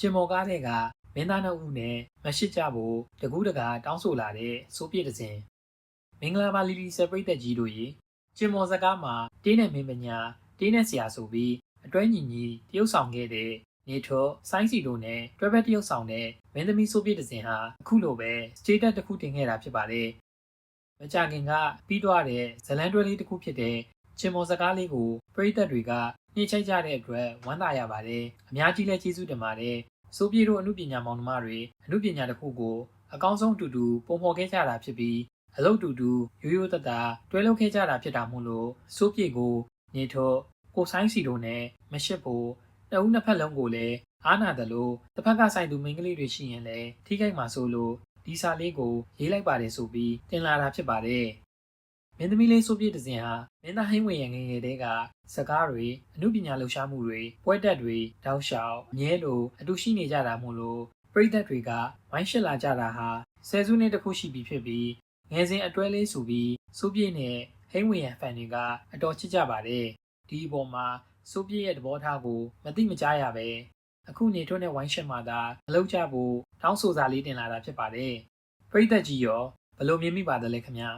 ကျင်မော်ကားတွေကမင်းသားနှုတ်ဦးနဲ့မရှိကြဖို့တကူးတကာတောင်းဆိုလာတဲ့စိုးပြည့်တဲ့စဉ်မင်္ဂလာပါလီလီဆယ်ပရိသတ်ကြီးတို့ရေကျင်မော်စကားမှာတင်းနဲ့မင်းပညာတင်းနဲ့ဆရာဆိုပြီးအတွဲညီညီတရုပ်ဆောင်ခဲ့တဲ့နေထောဆိုင်းစီတို့နဲ့တွဲဘက်တရုပ်ဆောင်တဲ့မင်းသမီးစိုးပြည့်တဲ့စဉ်ဟာအခုလိုပဲစတေးတက်တစ်ခုတင်ခဲ့တာဖြစ်ပါတယ်မကြခင်ကပြီးသွားတဲ့ဇလန်တွဲလေးတစ်ခုဖြစ်တဲ့ ကျင်မော်စကားလေးကိုပရိသတ်တွေကနှိမ့်ချိုက်ကြတဲ့အတွက်ဝမ်းသာရပါတယ်အများကြီးလည်းကျေးဇူးတင်ပါတယ်ဆိုပြေတို့အမှုပညာမောင်နှမတွေအမှုပညာတစ်ခုကိုအကောင်းဆုံးအတူတူပုံဖော်ခဲ့ကြတာဖြစ်ပြီးအလုပ်တူတူရိုးရိုးတသားတွဲလုပ်ခဲ့ကြတာဖြစ်တာမို့လို့ဆိုပြေကိုနေထောကိုဆိုင်စီတို့နဲ့မရှစ်ဖို့နှစ်ဦးနှစ်ဖက်လုံးကိုလည်းအားနာတယ်လို့တစ်ဖက်ကဆိုင်သူမိန်းကလေးတွေရှိရင်လည်းထိခိုက်မှာဆိုလို့ဒီစာလေးကိုရေးလိုက်ပါတယ်ဆိုပြီးတင်လာတာဖြစ်ပါတယ် မင်းသမီးလေးဆိုပြေတစ်စင်ဟာမင်းသားဟိမ့်ဝင်ရငယ်ငယ်တဲကစကားတွေအမှုပညာလှူရှားမှုတွေပွဲတက်တွေတောက်လျှောက်အမြဲလိုအတူရှိနေကြတာမို့လို့ပြည်သက်တွေကဝိုင်းရှစ်လာကြတာဟာဆယ်စုနှစ်တစ်ခုရှိပြီဖြစ်ပြီးငယ်စဉ်အတွဲလေးဆိုပြီးစိုးပြေနဲ့ဟိမ့်ဝင်ရဖန်တွေကအတော်ချစ်ကြပါတယ်ဒီအပေါ်မှာစိုးပြေရဲ့သဘောထားကိုမသိမကြားရပဲအခုနေထွန်းတဲ့ဝိုင်းရှစ်မှာသာမလုပ်ကြဖို့တောင်းဆိုစာလေးတင်လာတာဖြစ်ပါတယ်ပြည်သက်ကြီးရောဘယ်လိုမြင်မိပါသလဲခင်ဗျာ